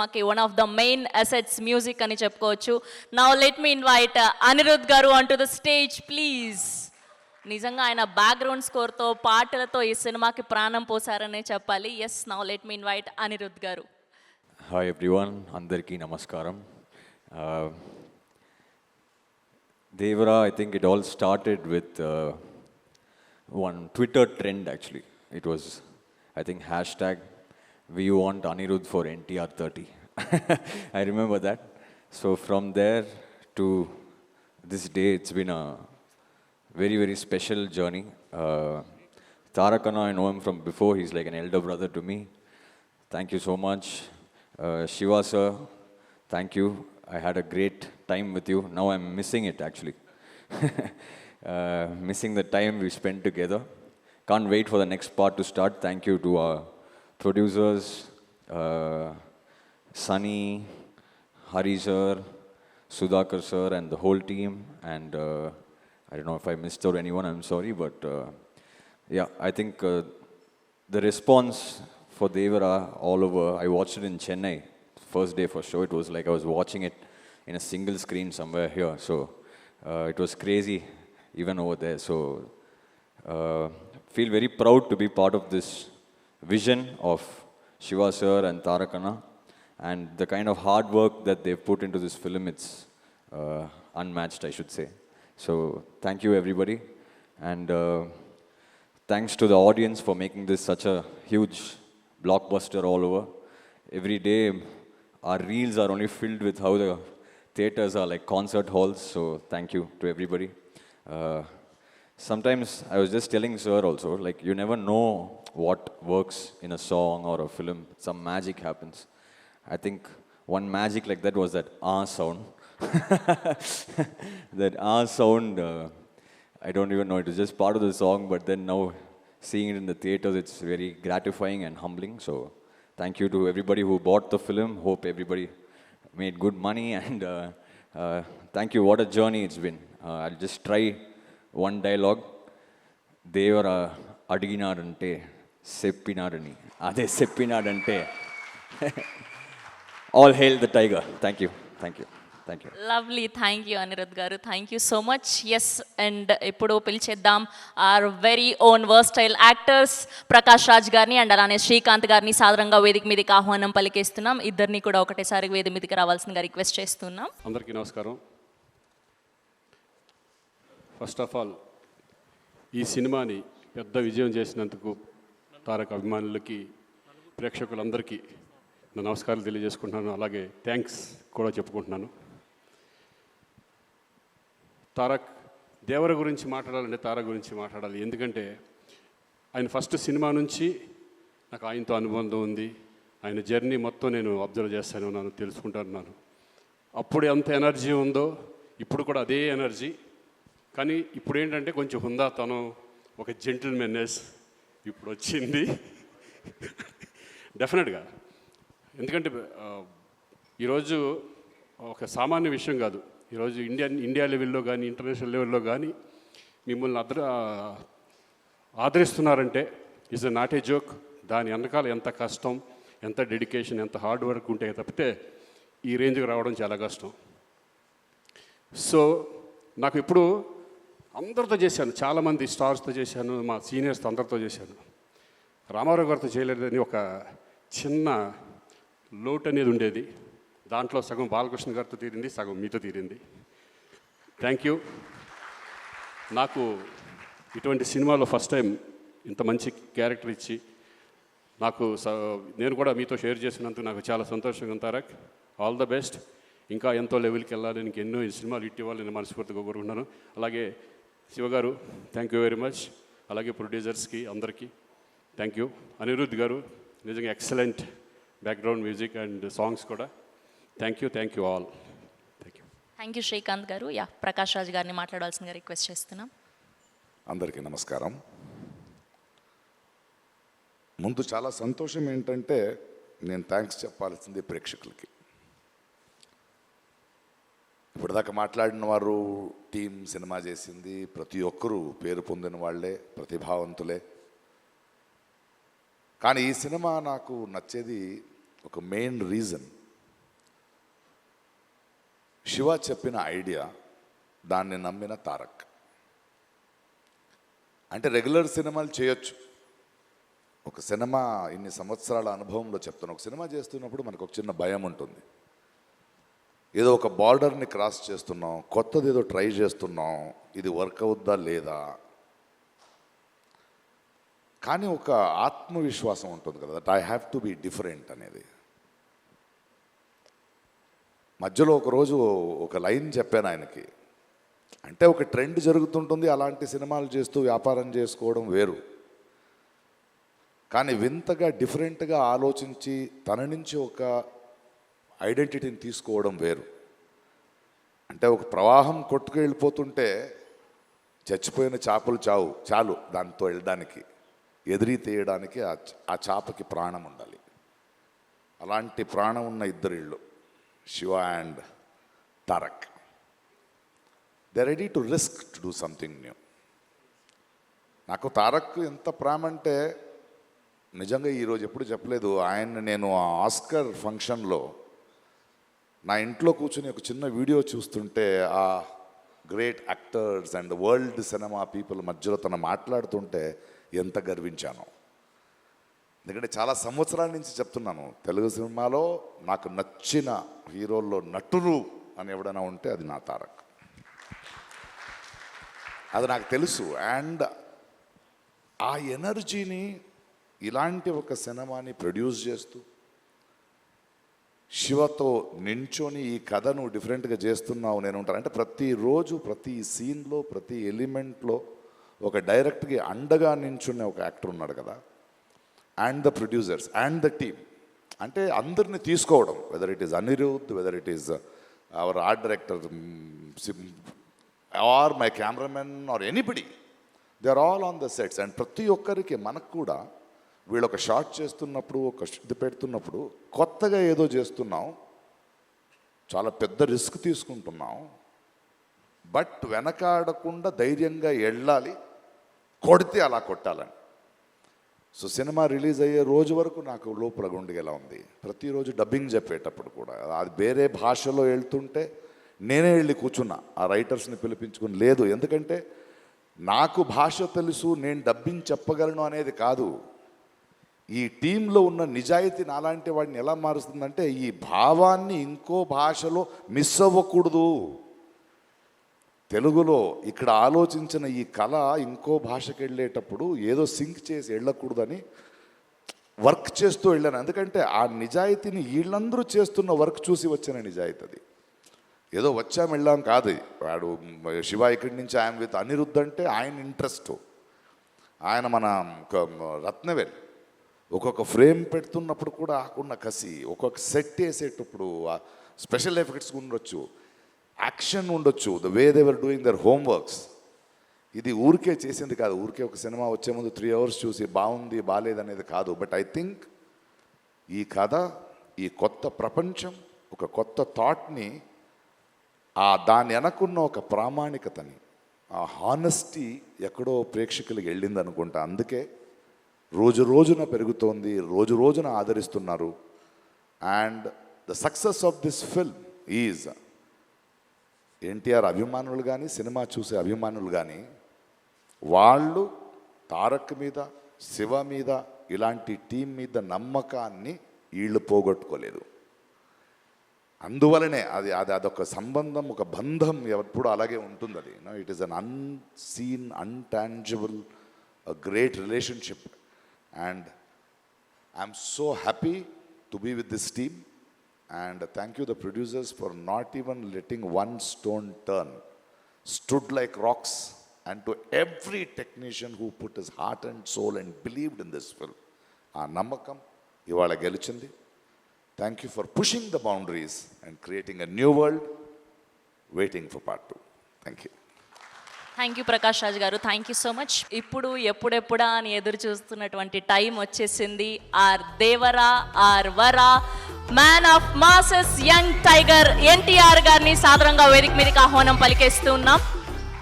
సినిమాకి one of the main assets music అని చెప్పుకోవచ్చు. Now let me invite Anirudh garu on to the stage please నిజంగా ఆయన background స్కోర్తో పాటలతో ఈ సినిమాకి ప్రాణం పోసారనే చెప్పాలి. Yes now let me invite Anirudh garu. Hi everyone అందరికీ నమస్కారం. Uh, Devara I think it all started with one Twitter trend actually it was I think hash we want Anirudh for NTR 30. I remember that. So from there to this day, it's been a very, very special journey. Uh, Tarakana, I know him from before. He's like an elder brother to me. Thank you so much. Uh, Shiva, sir, thank you. I had a great time with you. Now I'm missing it, actually. uh, missing the time we spent together. Can't wait for the next part to start. Thank you to our producers uh, sunny hari sir Sudhakar sir and the whole team. And uh, I don't know if I missed out anyone, I'm sorry. But uh, yeah, I think uh, the response for Devara all over, I watched it in Chennai, first day for sure. It was like I was watching it in a single screen somewhere here. So uh, it was crazy even over there. So uh, feel very proud to be part of this vision of Shiva sir and Tarakana and the kind of hard work that they've put into this film it's uh, unmatched i should say. So thank you everybody and uh, thanks to the audience for making this such a huge blockbuster all over. Every day our reels are only filled with how the theaters are like concert halls so thank you to everybody. Uh, sometimes i was just telling sir also like you never know what works in a song or a film some magic happens I think one magic like that was that ah sound. that ah sound, uh, I don't even know, it was just part of the song, but then now seeing it in the theaters, it's very gratifying and humbling. So thank you to everybody who bought the film. Hope everybody made good money and uh, uh, thank you. What a journey it's been. Uh, I'll just try one dialogue. Devara అడిగినాడంటే చెప్పినాడని అదే చెప్పినాడంటే all hail the tiger thank you thank you thank you lovely thank you Anirudh garu thank you so much yes and ఇప్పుడు పిలిచేద్దాం our very own versatile actors Prakash Raj గారిని and అలానే శ్రీకాంత్ గారిని సాధారణంగా వేదిక మీదకి ఆహ్వానం పలికేస్తున్నాం. ఇద్దరిని కూడా ఒకటేసారి వేదిక మీదకి రావాల్సిందిగా రిక్వెస్ట్ చేస్తున్నాం. అందరికీ నమస్కారం. ఫస్ట్ ఆఫ్ ఆల్ ఈ సినిమాని పెద్ద విజయం చేసినందుకు తారక అభిమానులకి ప్రేక్షకులందరికీ నా నమస్కారాలు తెలియజేసుకుంటున్నాను. అలాగే థ్యాంక్స్ కూడా చెప్పుకుంటున్నాను. తారక్ దేవర గురించి మాట్లాడాలంటే తారక్ గురించి మాట్లాడాలి. ఎందుకంటే ఆయన ఫస్ట్ సినిమా నుంచి నాకు ఆయనతో అనుబంధం ఉంది. ఆయన జర్నీ మొత్తం నేను అబ్జర్వ్ చేస్తాను ఉన్నాను తెలుసుకుంటున్నాను అప్పుడు ఎంత ఎనర్జీ ఉందో ఇప్పుడు కూడా అదే ఎనర్జీ కానీ ఇప్పుడు ఏంటంటే కొంచెం హుందాతనం ఒక జెంటిల్మెన్నెస్ ఇప్పుడు వచ్చింది డెఫినెట్గా ఎందుకంటే ఈరోజు ఒక సామాన్య విషయం కాదు. ఈరోజు ఇండియా ఇండియా లెవెల్లో కానీ ఇంటర్నేషనల్ లెవెల్లో కానీ మిమ్మల్ని అద్ర ఆదరిస్తున్నారంటే is a not a joke. దాని వెనకాల ఎంత కష్టం ఎంత డెడికేషన్ ఎంత హార్డ్ వర్క్ ఉంటే తప్పితే ఈ రేంజ్కి రావడం చాలా కష్టం. సో నాకు ఇప్పుడు అందరితో చేశాను. చాలామంది స్టార్స్తో చేశాను మా సీనియర్స్తో అందరితో చేశాను. రామారావు గారితో చేయలేదని ఒక చిన్న లోటు అనేది ఉండేది. దాంట్లో సగం బాలకృష్ణ గారితో తీరింది సగం మీతో తీరింది. థ్యాంక్ యూ నాకు ఇటువంటి సినిమాలో ఫస్ట్ టైం ఇంత మంచి క్యారెక్టర్ ఇచ్చి నాకు స- నేను కూడా మీతో షేర్ చేసినందుకు నాకు చాలా సంతోషంగా ఉంది తారక్. ఆల్ ద బెస్ట్ ఇంకా ఎంతో లెవెల్కి వెళ్ళాలి ఇంక ఎన్నో ఈ సినిమాలు ఇట్టి నేను మనస్ఫూర్తిగా కోరుకుంటున్నాను. అలాగే శివగారు థ్యాంక్ యూ వెరీ మచ్ అలాగే ప్రొడ్యూసర్స్కి అందరికీ థ్యాంక్ యూ అనిరుద్ధ్ గారు నిజంగా excellent background music and songs కూడా. Thank you thank you all thank you thank you Srikanth garu. Yeah Prakash Raj గారిని మాట్లాడాల్సిందిగా రిక్వెస్ట్ చేస్తున్నాం. అందరికీ నమస్కారం. ముందు చాలా సంతోషం ఏంటంటే నేను థ్యాంక్స్ చెప్పాల్సింది ప్రేక్షకులకి. ఇప్పటిదాకా మాట్లాడిన వారు టీం సినిమా చేసింది. ప్రతి ఒక్కరూ పేరు పొందిన వాళ్ళే ప్రతిభావంతులే. కానీ ఈ సినిమా నాకు నచ్చేది ఒక మెయిన్ రీజన్. శివ చెప్పిన ఐడియా దాన్ని నమ్మిన తారక్. అంటే రెగ్యులర్ సినిమాలు చేయొచ్చు. ఒక సినిమా ఇన్ని సంవత్సరాల అనుభవంలో చెప్తాను ఒక సినిమా చేస్తున్నప్పుడు మనకు ఒక చిన్న భయం ఉంటుంది. ఏదో ఒక బార్డర్ని క్రాస్ చేస్తున్నాం కొత్తది ఏదో ట్రై చేస్తున్నాం ఇది వర్క్ అవుద్దా లేదా? కానీ ఒక ఆత్మవిశ్వాసం ఉంటుంది కదా that I have to be different అనేది. మధ్యలో ఒకరోజు ఒక లైన్ చెప్పాను ఆయనకి. అంటే ఒక ట్రెండ్ జరుగుతుంటుంది అలాంటి సినిమాలు చేస్తూ వ్యాపారం చేసుకోవడం వేరు. కానీ వింతగా డిఫరెంట్గా ఆలోచించి తన నుంచి ఒక ఐడెంటిటీని తీసుకోవడం వేరు. అంటే ఒక ప్రవాహం కొట్టుకు వెళ్ళిపోతుంటే చచ్చిపోయిన చేపలు చావు చాలు దాంతో వెళ్ళడానికి. ఎదిరి తీయడానికి ఆ చేపకి ప్రాణం ఉండాలి. అలాంటి ప్రాణం ఉన్న ఇద్దరు ఇళ్ళు Shiva and Tarak. They ready to risk to do something new నాకు తారక్ ఎంత ప్రేమ అంటే నిజంగా ఈరోజు ఎప్పుడు చెప్పలేదు. ఆయన నేను ఆ ఆస్కర్ ఫంక్షన్లో నా ఇంట్లో కూర్చుని ఒక చిన్న వీడియో చూస్తుంటే ఆ great actors and world cinema people మధ్యలో తను మాట్లాడుతుంటే ఎంత గర్వించాను. ఎందుకంటే చాలా సంవత్సరాల నుంచి చెప్తున్నాను తెలుగు సినిమాలో నాకు నచ్చిన హీరోల్లో నటులు అని ఎవడైనా ఉంటే అది నా తారక్. అది నాకు తెలుసు. అండ్ ఆ ఎనర్జీని ఇలాంటి ఒక సినిమాని ప్రొడ్యూస్ చేస్తూ శివతో నించొని ఈ కథను డిఫరెంట్గా చేస్తున్నావు నేను ఉంటాను అంటే ప్రతిరోజు ప్రతి సీన్లో ప్రతి ఎలిమెంట్లో ఒక డైరెక్ట్కి అండగా నించునే ఒక యాక్టర్ ఉన్నాడు కదా. And the producers and the team అంటే అందరిని తీసుకోవడం whether it is Anirudh whether it is our art director or my cameraman or anybody they are all on the sets and ప్రతి ఒక్కరికి మనకు కూడా వీళ్ళు ఒక షార్ట్ చేస్తున్నప్పుడు ఒక ఇది పెడుతున్నప్పుడు కొత్తగా ఏదో చేస్తున్నాం. చాలా పెద్ద రిస్క్ తీసుకుంటున్నాం. బట్ వెనకాడకుండా ధైర్యంగా వెళ్ళాలి. కొడితే అలా కొట్టాలని. సో సినిమా రిలీజ్ అయ్యే రోజు వరకు నాకు లోపల గుండెగలా ఉంది. ప్రతిరోజు డబ్బింగ్ చెప్పేటప్పుడు కూడా. అది వేరే భాషలో వెళ్తుంటే నేనే వెళ్ళి కూర్చున్నా. ఆ రైటర్స్ని పిలిపించుకుని లేదు. ఎందుకంటే నాకు భాష తెలుసు నేను డబ్బింగ్ చెప్పగలను అనేది కాదు. ఈ టీంలో ఉన్న నిజాయితీ నాలాంటి వాడిని ఎలా మారుస్తుందంటే ఈ భావాన్ని ఇంకో భాషలో మిస్ అవ్వకూడదు. తెలుగులో ఇక్కడ ఆలోచించిన ఈ కళ ఇంకో భాషకి వెళ్ళేటప్పుడు ఏదో సింక్ చేసి వెళ్ళకూడదని వర్క్ చేస్తూ వెళ్ళాను. ఎందుకంటే ఆ నిజాయితీని వీళ్ళందరూ చేస్తున్న వర్క్ చూసి వచ్చిన నిజాయితీ అది. ఏదో వచ్చాం వెళ్ళాం కాదు. వాడు శివ ఇక్కడి నుంచి ఆయన విత్ అనిరుద్ధ్ అంటే ఆయన ఇంట్రెస్ట్. ఆయన మన ఒక రత్నవేల్. ఒక్కొక్క ఫ్రేమ్ పెడుతున్నప్పుడు కూడా ఆకున్న కసి ఒక్కొక్క సెట్ వేసేటప్పుడు స్పెషల్ ఎఫెక్ట్స్ ఉండొచ్చు యాక్షన్ ఉండొచ్చు the way they're doing their homeworks ఇది ఊరికే చేసింది కాదు ఊరికే ఒక సినిమా వచ్చే ముందు త్రీ అవర్స్ చూసి బాగుంది బాగాలేదనేది కాదు బట్ ఐ థింక్ ఈ కథ ఈ కొత్త ప్రపంచం ఒక కొత్త థాట్ని ఆ దాని వెనకున్న ఒక ప్రామాణికతని ఆ హానెస్టీ ఎక్కడో ప్రేక్షకులకి వెళ్ళింది అనుకుంటా అందుకే రోజు రోజున పెరుగుతోంది రోజు రోజున ఆదరిస్తున్నారు. And the success of this film is NTR అభిమానులు కానీ సినిమా చూసే అభిమానులు కానీ వాళ్ళు తారక్ మీద శివ మీద ఇలాంటి టీం మీద నమ్మకాన్ని వీళ్ళు పోగొట్టుకోలేదు. అందువలనే అది అది అదొక సంబంధం ఒక బంధం ఎప్పుడు అలాగే ఉంటుంది అది it is an unseen intangible great relationship and I'm so happy to be with this team and thank you the producers for not even letting one stone turn stood like rocks and to every technician who put his heart and soul and believed in this film ఆ నమ్మకం ఇవాళ గెలిచింది. Thank you for pushing the boundaries and creating a new world waiting for part two thank you thank you Prakash Raj garu. Thank you so much ఇప్పుడు ఎప్పుడెప్పుడా అని ఎదురు చూస్తున్నటువంటి time వచ్చేసింది. Our Devara our Vara man of masses young tiger NTR గారిని సాధారణంగా వేదిక మీదకి ఆహ్వానం పలికేస్తూ ఉన్నాం.